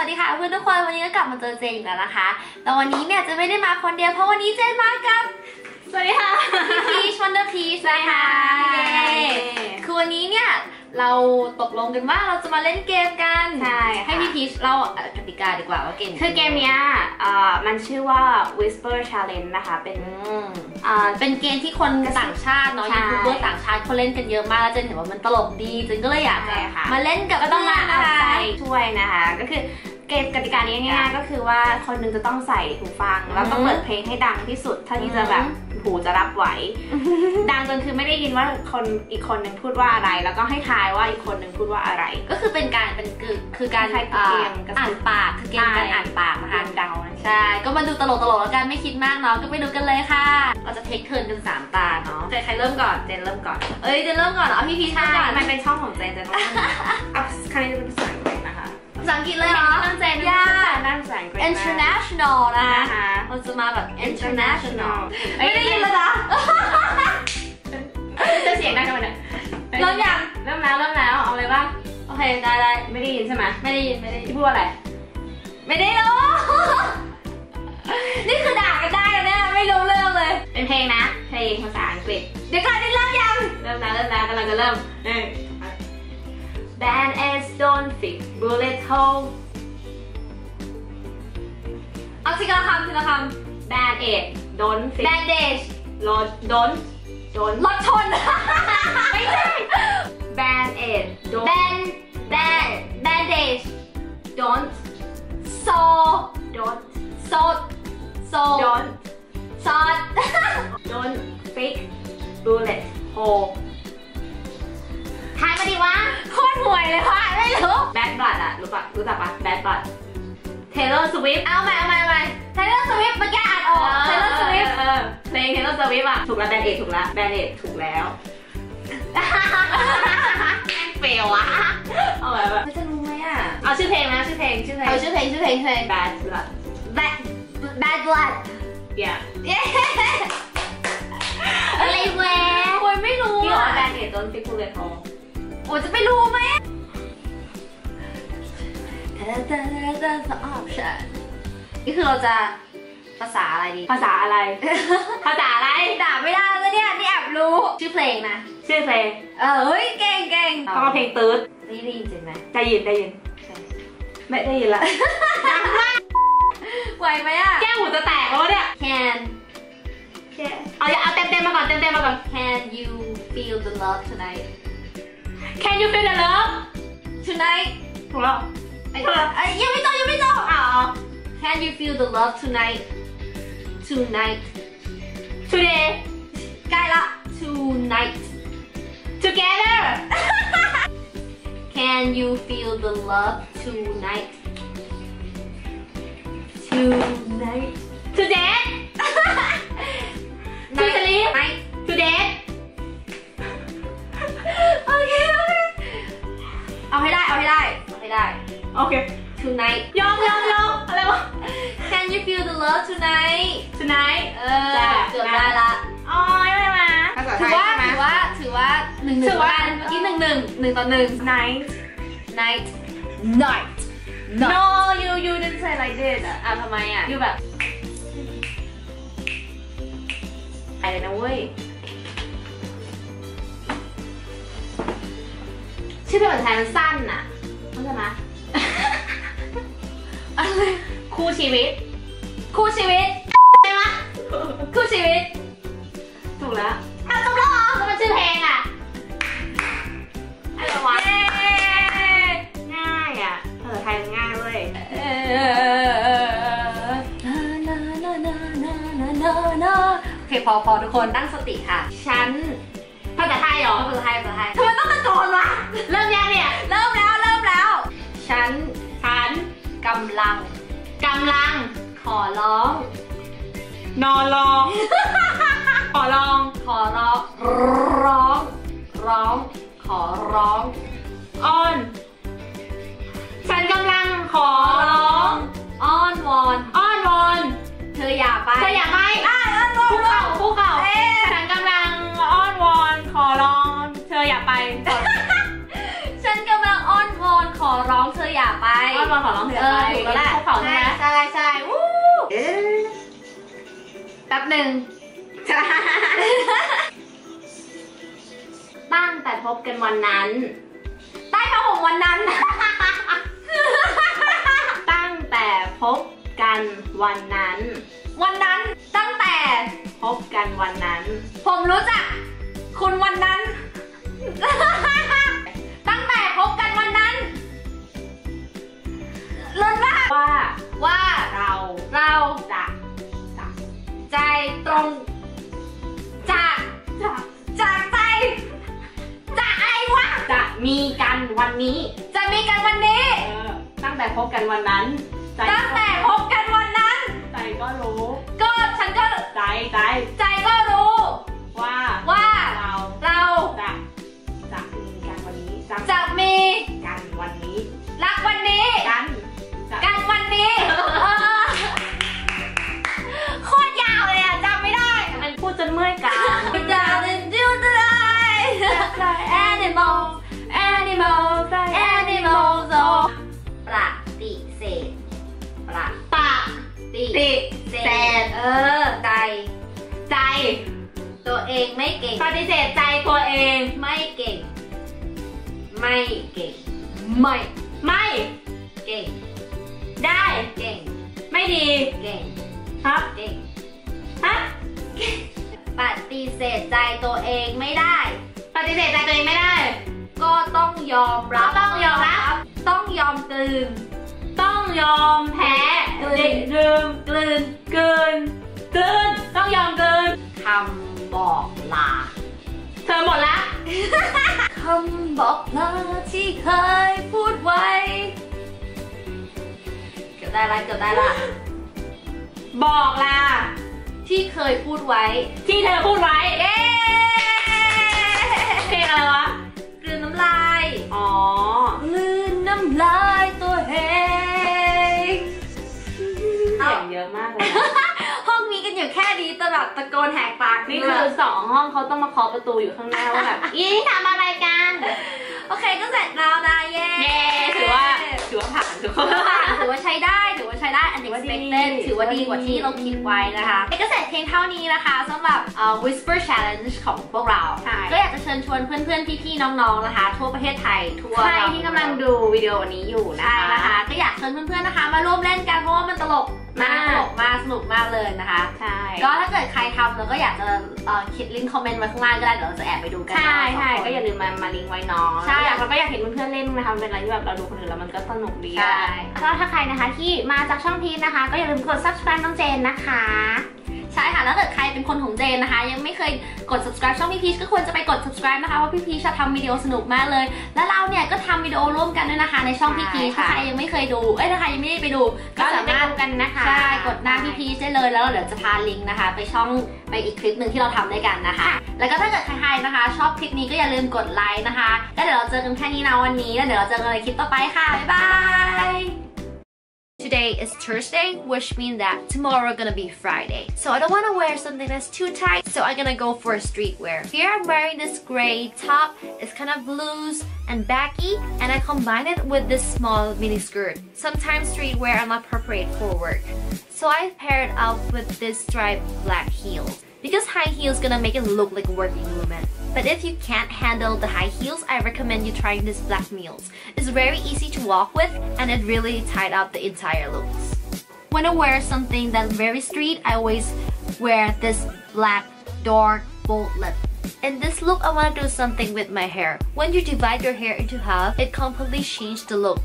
วัสดีค่ะเพื่อนทุกคนวันนี้ก็กลับมาเจอเจนอีกแล้วนะคะแต่วันนี้เนี่ยจะไม่ได้มาคนเดียวเพราะวันนี้เจนมากับสวัสดีค่ะพีชวันเดอร์พีชนะคะเย้คือวันนี้เนี่ยเราตกลงกันว่าเราจะมาเล่นเกมกันใช่ให้พี่พีชเล่าเอ่อกติกาดีกว่าว่าเกมคือเกมเนี้ยเอ่อมันชื่อว่า Whisper Challenge นะคะเป็นอืมอ่าเป็นเกมที่คนต่างชาติเนาะใช่ยูทูบเบอร์ต่างชาติเขาเล่นกันเยอะมากแล้วเจนเห็นว่ามันตลกดีเจนก็เลยอยากจะใช่ค่ะมาเล่นกับก็ต้องมาเพื่นเอานะคะใจช่วยนะคะ ก็คือ เกมกติกานี้ง่ายๆก็คือว่าคนหนึงจะต้องใส่หูฟัง แล้วก็เปิดเพลงให้ดังที่สุดเท่าที่จะแบบหูจะรับไหว ดังจนคือไม่ได้ยินว่าคนอีกคนหนึ่งพูดว่าอะไร แล้วก็ให้ทายว่าอีกคนหนึ่งพูดว่าอะไร ก็คือเป็นการเป็นคือคือการคล้ายๆอ่าเกมกระซิบอ่านปากคือเกมการอ่านปากนะคะทางเดานะใช่ก็มาดูตลกตลกๆแล้วกันไม่คิดมากเนาะก็ไปดูกันเลยค่ะเราจะเทคเทิร์นกัน3ตาเนาะใครใครเริ่มก่อนเจนเริ่มก่อนเอ้ยเจะเริ่มก่อนเหรอเอาพี่พีชใช่เริ่มก่อนมันเป็นช่องของเจนเจนต้องเริ่มก่อนเอาครั้งนี้จะเป็นภาษา ภาษาอังกฤษเลยเหรอตั้งใจยาด้านภาษาอังกฤษนะ international นะนะคะเราจะมาแบบ international ไม่ได้ยินแล้วนะจะเสียงดังกันไหมเนี่ยเริ่มยังเริ่มแล้วเริ่มแล้วเอาเลยป่ะโอเคได้ได้ไม่ได้ยินใช่ไหมไม่ได้ยินไม่ได้ยินที่พูดว่าอะไร ไม่ได้รู้นี่คือด่ากันได้นะเนี่ยไม่รู้เรื่องเลย เป็นเพลงนะ เพลงภาษาอังกฤษ เดี๋ยวก่อนได้เริ่มยัง เริ่มแล้วเริ่มแล้วกำลังจะเริ่มหนึ่ง Band aids don't fix bullet hole เอาทีละคำทีละค Band aid don't ำ fix bandage don't don't don't รถชน ไม่ใช่ Band aid don't band band bandage don't so don't so so don't ซอส don't fix bullet hole ทายมาดิวะโคตรห่วยเลยค่ะไม่รู้ Bad blood อะรู้ปะรู้จักปะ Bad blood Taylor Swift เอาใหม่เอาใหม่เอาใหม่ Taylor Swift เมื่อกี้อ่านออก Taylor Swift เออเพลง Taylor Swift อะถูกแล้ว Band aid ถูกแล้ว Band aid ถูกแล้วเฟลอะเอาแบบไม่จะรู้ไหมอะเอาชื่อเพลงนะชื่อเพลงชื่อเพลงเอาชื่อเพลงชื่อเพลงชื่อเพลง Bad blood bad bad blood yeah เย้อะไรแหวะโอ้ยไม่รู้ที่บอกอะว่า Band aid don't fix bullet hole โอ้ ยจะไปรู้ไหมแต่แต่แต่แต่ option นี่คือเราจะภาษาอะไรดี ภาษาอะไร ภาษาอะไร ด่าไม่ได้แล้วเนี่ย นี่แอบรู้ ชื่อเพลงนะ ชื่อเพลง เออเฮ้ย เก่งเก่งต้องเอาเพลงตืดได้ได้ยินจริงไหมได้ยินได้ยินไม่ได้ยินละไหวไหมอะแก้วหูจะแตกแล้ววะเนี่ย Can เอาเอาเต็มเต็มๆมาก่อนเต็มเต็มๆมาก่อน Can you feel the love tonight Can you feel the love tonight ถูกแล้วไอ้ไอ้ยังไม่จบยังไม่จบอ๋อ Can you feel the love tonight tonight today ใกล้ละ tonight together Can you feel the love tonight tonight today เอาให้ได้เอาให้ได้เอาให้ได้โอเค tonight ยอมยอมยอมอะไรวะ Can you feel the love tonight tonight เออจ้ะเกือบได้ละอ๋อยังไงมาภาษาไทถือยว่าใช่ไหมถือว่าถือว่าหนึ่งหนึ่ถืงอว่ากันเมื่อกี้หนึ่งหนึ่งหนึ่งต่อหนึ่ง night night night no you you didn't say like this อะอะทำไมอะ you แบบอะไรนะเว้ยชื่อเพลงภาษาไทยมันสั้นน่ะ เข้าใจไหมอะไรคู่ชีวิต คู่ชีวิตใช่ไหมคู่ชีวิต ถูกแล้วอ้าวจบแล้วเหรอก็มันชื่อเพลงอะอะไรวะเย้ง่ายอะภาษาไทยมันง่ายเว้ยเออนานานานานานานาโอเคพอพอทุกคนตั้งสติค่ะ ฉันภาษาไทยเหรอภาษาไทยภาษาไทยทำไมต้องตะโกนวะ เริ่มยังเนี่ย เริ่มแล้วเริ่มแล้ว ฉันฉันกำลังกำลัง ขอร้อง นอนรอขอลอง ขอร้อง ร้อง ร้อง ขอร้อง อ้อน ฉันกำลังขอร้อง อ้อนวอน อ้อนวอน เธออย่าไป เธออย่าไปอะอ้อนวอนคู่เข่าคู่เข่าเอ๊ะฉันกำลังอ้อนวอน ขอร้อง เธออย่าไปฉันกำลัง อ้อนวอนขอร้องเธออย่าไปอ้อนวอนมาขอร้องเพลงเออถูกแล้วแหละเขาเขาใช่ไหมใช่ใช่วู้เอ๊ะแป๊บหนึ่งตั้งแต่พบกันวันนั้น ใต้ผ้าห่มวันนั้น ตั้งแต่พบกันวันนั้น วันนั้นตั้งแต่พบกันวันนั้น ผมรู้จักคุณวันนั้น ว่าว่าเราเราจะจะใจตรงจากจะจากใจจากอะไรวะจะมีกันวันนี้ จะมีกันวันนี้เออตั้งแต่พบกันวันนั้นใจตั้งแต่พบกันวัน ติติเศเศษษเออ ใจ ใจ ตัวเองไม่เก่ง ปฏิเสธใจตัวเองไม่เก่ง ไม่เก่ง ไม่ ไม่เก่ง ได้เก่ง ไม่ดีเก่งครับเก่งฮะปฏิเสธใจตัวเองไม่ได้ ปฏิเสธใจตัวเองไม่ได้ ก็ต้องยอมรับก็ต้องยอมรับ ต้องยอมกลืน ต้องยอมแพ้ กลืนดื่มกลืนกลืนกลืนต้องยอมกลืนคำบอกลา เธอหมดละคำบอกลาที่เคยพูดไว้ เกือบได้ละเกือบได้ละ บอกลาที่เคยพูดไว้ ที่เธอพูดไว้เย้เพลงอะไรวะกลืนน้ำลาย อ๋อกลืนน้ำลาย ค่นี้ตลอดตะโกนแหกปากนี่คือสองห้องเขาต้องมาเคาะประตูอยู่ข้างหน้าว่าแบบอีนี่ทำอะไรกัน โอเคก็เสร็จแล้วนะเย้เย้ถือว่าถือว่าผ่านถือว่าถือว่าผ่าผ่านนถือว่าใช้ได้ถือว่าใช้ได้อันนี้ถือว่าดี expected ถือว่าดีกว่าที่เราคิดไว้นะคะก็เสร็จเพียงเท่านี้นะคะสำหรับเอ่อ whisper challenge ของพวกเราใช่ก็อยากจะเชิญชวนเพื่อนๆพี่ๆน้องๆนะคะ ทั่วประเทศไทยทั่วใครที่กำลังดูวิดีโอนี้อยู่นะใช่คะนะคะก็อยากเชิญเพื่อนๆนะคะ มาร่วมเล่นกันเพราะว่ามันตลก มากตลกมากสนุกมากเลยนะคะ ใช่ ก็ถ้าเกิดใครทำแล้วก็อยากจะเอ่อคิดลิงก์คอมเมนต์ไว้ข้างล่างก็ได้เดี๋ยวเราจะแอบไปดูกันใช่เนาะใช่สงคนก็อย่าลืมมามาลิงก์ไว้เน้องใช่อยากเราก็อยากเห็นเพื่อนๆเล่นนะคะมันเป็นอะไรที่แบบเราดูคนอื่นแล้วมันก็สนุกดีใช่ก็ถ้าใครนะคะที่มาจากช่องพีชนะคะ ก็อย่าลืมกด subscribe น้องเจนนะคะ ใช่ค่ะแล้วถ้าเกิดใครเป็นคนของเจนนะคะ ยังไม่เคยกด subscribe ช่องพี่พีชก็ควรจะไปกด subscribe นะคะเพราะพี่พีชจะทำวิดีโอสนุกมากเลย และเราเนี่ยก็ทำวิดีโอร่วมกันด้วยนะคะ ในช่องพี่พีชใช่ถ้าค่ะใครยังไม่เคยดูเอ้ยถ้าใครยังไม่ได้ไปดู ก็ก็สาามสามารรถถดูกันนะคะใช่กดหน้าพี่พีชได้เลยแล้วเดี๋ยวจะพาลิงก์นะคะ ไปช่องไปอีกคลิปหนึ่งที่เราทำด้วยกันนะคะ แล้วก็ถ้าเกิดใครๆนะคะ ชอบคลิปนี้ก็อย่าลืมกดไลค์นะคะแล้วเดี๋ยวเราเจอกันแค่นี้นะวันนี้แล้วเดี๋ยวเราเจอกันในคลิปต่อไปค่ะบ๊ายบาย Today is Thursday, which means that tomorrow gonna be Friday. So I don't wanna wear something that's too tight, so I'm gonna go for a streetwear. Here I'm wearing this gray top. It's kind of loose and baggy, and I combine it with this small mini skirt. Sometimes streetwear I'm not appropriate for work. So I paired up with this striped black heels. Because high heels gonna make it look like a working woman. But if you can't handle the high heels, I recommend you trying this black heels. It's very easy to walk with and it really tied up the entire looks. When I wear something that's very street, I always wear this black dark bold lip. In this look, I want to do something with my hair. When you divide your hair into half, it completely changes the look.